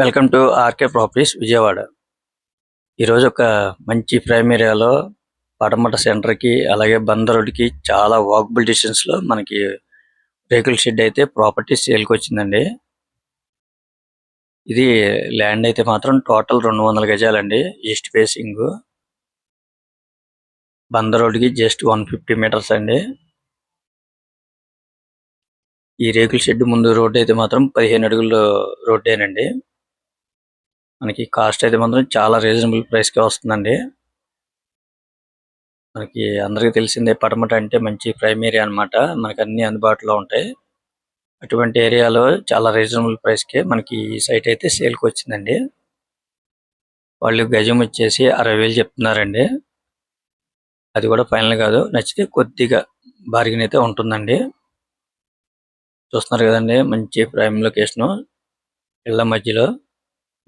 Welcome to RK properties Vijayawada. ఈరోజు ఒక మంచి ప్రైమ్ ఏరియాలో పడమట సెంటర్కి అలాగే బందర్ రోడ్డుకి చాలా వాకబుల్ డిస్టెన్స్లో మనకి రేకుల షెడ్ అయితే ప్రాపర్టీ సేల్కి వచ్చిందండి. ఇది ల్యాండ్ అయితే మాత్రం టోటల్ రెండు వందల గజాలండి ఈస్ట్ ఫేసింగ్. బందర్ రోడ్డుకి జస్ట్ వన్ ఫిఫ్టీ మీటర్స్ అండి. ఈ రేకుల షెడ్ ముందు రోడ్డు అయితే మాత్రం పదిహేను అడుగుల రోడ్డేనండి. మనకి కాస్ట్ అయితే మాత్రం చాలా రీజనబుల్ ప్రైస్కే వస్తుందండి. మనకి అందరికీ తెలిసిందే పడమట అంటే మంచి ప్రైమ్ ఏరియా అన్నమాట. మనకి అన్ని అందుబాటులో ఉంటాయి. అటువంటి ఏరియాలో చాలా రీజనబుల్ ప్రైస్కే మనకి ఈ సైట్ అయితే సేల్కి వచ్చిందండి. వాళ్ళు గజం వచ్చేసి అరవై వేలు చెప్తున్నారండి. అది కూడా ఫైనల్ కాదు. నచ్చితే కొద్దిగా బార్గెన్ అయితే ఉంటుందండి. చూస్తున్నారు కదండి మంచి ప్రైమ్ లొకేషన్ ఇళ్ళ మధ్యలో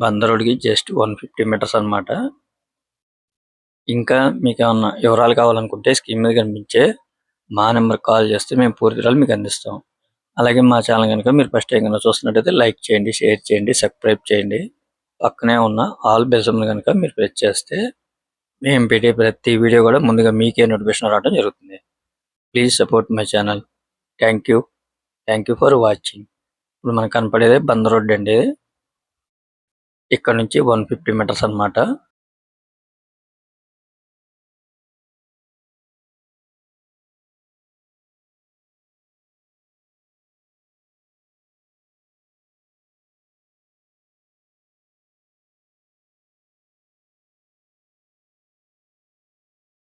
Bandar just one fifty meters అన్నమాట. ఇంకా మీకు ఏమన్నా వివరాలు కావాలనుకుంటే స్క్రీన్ మీద కనిపించే మా నెంబర్ కాల్ చేస్తే మేము పూర్తి వివరాలు మీకు అందిస్తాం. అలాగే మా ఛానల్ కనుక మీరు ఫస్ట్ టైం కనుక చూస్తున్నట్టయితే లైక్ చేయండి షేర్ చేయండి సబ్స్క్రైబ్ చేయండి. పక్కనే ఉన్న ఆల్ బెల్సమ్ కనుక మీరు ప్రెస్ చేస్తే మేము పెట్టే ప్రతి వీడియో కూడా ముందుగా మీకే నోటిఫికేషన్ రావడం జరుగుతుంది. Please support my channel thank you thank you for watching ఇప్పుడు మనకు కనపడేది బందర్ రోడ్ అండి. ఇక్కడ నుంచి వన్ ఫిఫ్టీ మీటర్స్ అన్నమాట.